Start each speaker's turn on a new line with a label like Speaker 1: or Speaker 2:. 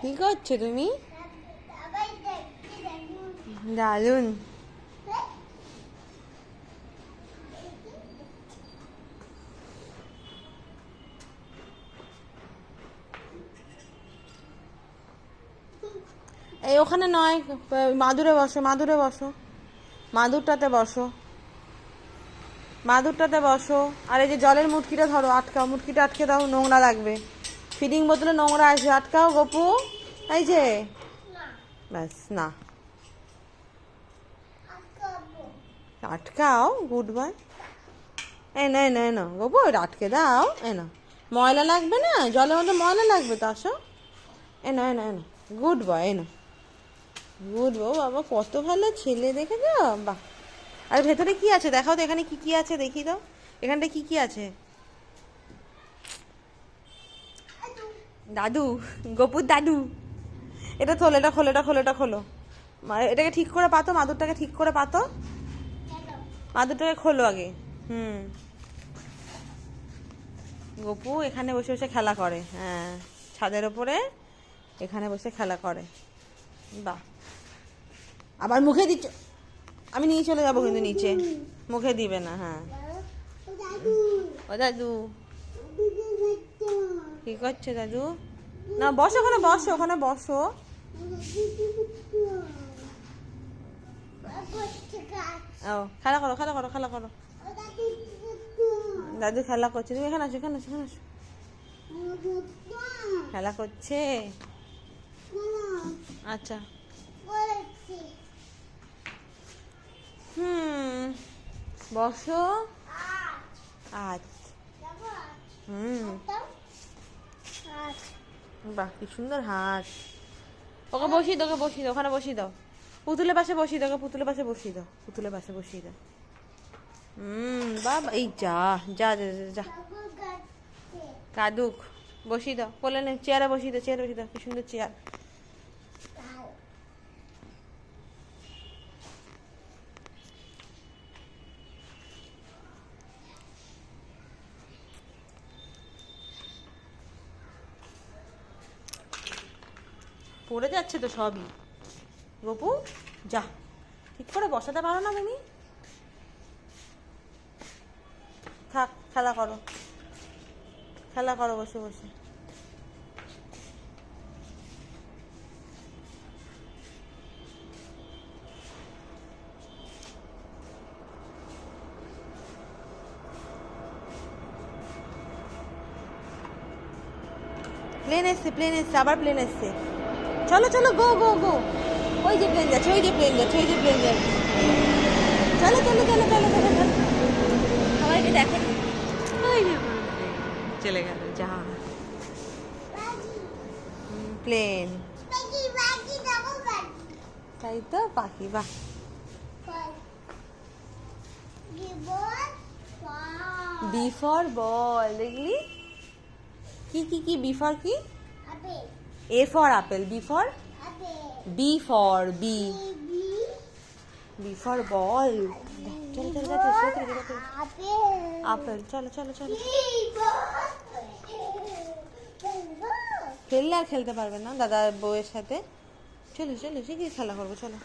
Speaker 1: কি করছ তুমি? দারুণ এই ওখানে নয়, মাদুরে বসো মাদুরে বসো। মাদুরটাতে বসো। মাদুরটাতে বসো। আর এই যে জলের মুটকিটা ধরো, আটকাও, মুটকিটা আটকে দাও, নোংরা লাগবে। ফিডিং বোতলে নোংরা আসবে আটকাও গপু। এই যে। ব্যাস, না। আটকাও গুড বয় এই না এই না এই না, গপু এটা আটকে দাও এই না। ময়লা লাগবে না? জলের মধ্যে ময়লা লাগবে তো, আসো। এ, না এ না গুড বয় এই না। গুড বয় বাবা, কত ভালো ছেলে দেখে যাও বাহ। আর ভেতরে কি আছে? দেখাও তো, এখানে কি কি আছে? দেখি দাও। এখানটা কি কি আছে? দাদু, গপুর দাদু। এটা খোলো এটা খোলো এটা খোলো এটা খোলো। এটাকে ঠিক করে পাতো, মাদুরটাকে ঠিক করে পাতো। মাদুরটাকে খোলো আগে। হুম। গপু এখানে বসে বসে খেলা করে। হ্যাঁ ছাদের ওপরে এখানে বসে খেলা করে। বাহ। আবার মুখে দিচ্ছ। আমি নিয়ে চলে যাব কিন্তু নিচে। মুখে দিবে না হ্যাঁ। ও দাদু। কি করছে দাদু? না, বসো ওখানে বসো ওখানে বসো। ও, খেলা করো খেলা করো খেলা করো। দাদু খেলা করছে, তুমি এখানে আসো এখানে আসো এখানে আসো খেলা করছে? আচ্ছা। হুম, বসো। আচ্ছা হুম বাহ কি সুন্দর হাঁস ওকে বসি দাও ওকে বসিয়ে দাও ওখানে বসিয়ে দাও। পুতুলের পাশে বসিয়ে দাও পুতুলের পাশে বসিয়ে দাও পুতুলের পাশে বসিয়ে দাও। হুম বাবা এই যা যা যা যা, যা। কাদুক বসিয়ে দাও বলে নে চেয়ারে বসিয়ে দাও চেয়ারে বসিয়ে দাও কি সুন্দর চেয়ার। পড়ে যাচ্ছে তো সবই। গপু, যা। ঠিক করে বসাতে পারো না তুমি? থাক, খেলা করো। খেলা করো, বসে বসে। প্লেন এসছে প্লেন এসছে, আবার প্লেন এসছে। চলো চলো গো গো গো ওই যে প্লেন যাচ্ছে ওই যে প্লেন যাচ্ছে ওই যে প্লেন যাচ্ছে। চলো চলো চলো চলো চলো চলো। সবাইকে দেখে। ওই যে চলে গেল যা প্লেন তাই তো পাখি বাহ। বি ফর বল দেখলি? কি কি কি বি ফর কি A for apple B for B for B B for ball চলো চলো আপেল চলো চলো চলো খেললে আর খেলতে পারবে না দাদা বউয়ের সাথে চলো চলো শিগগির খেলা করব চলো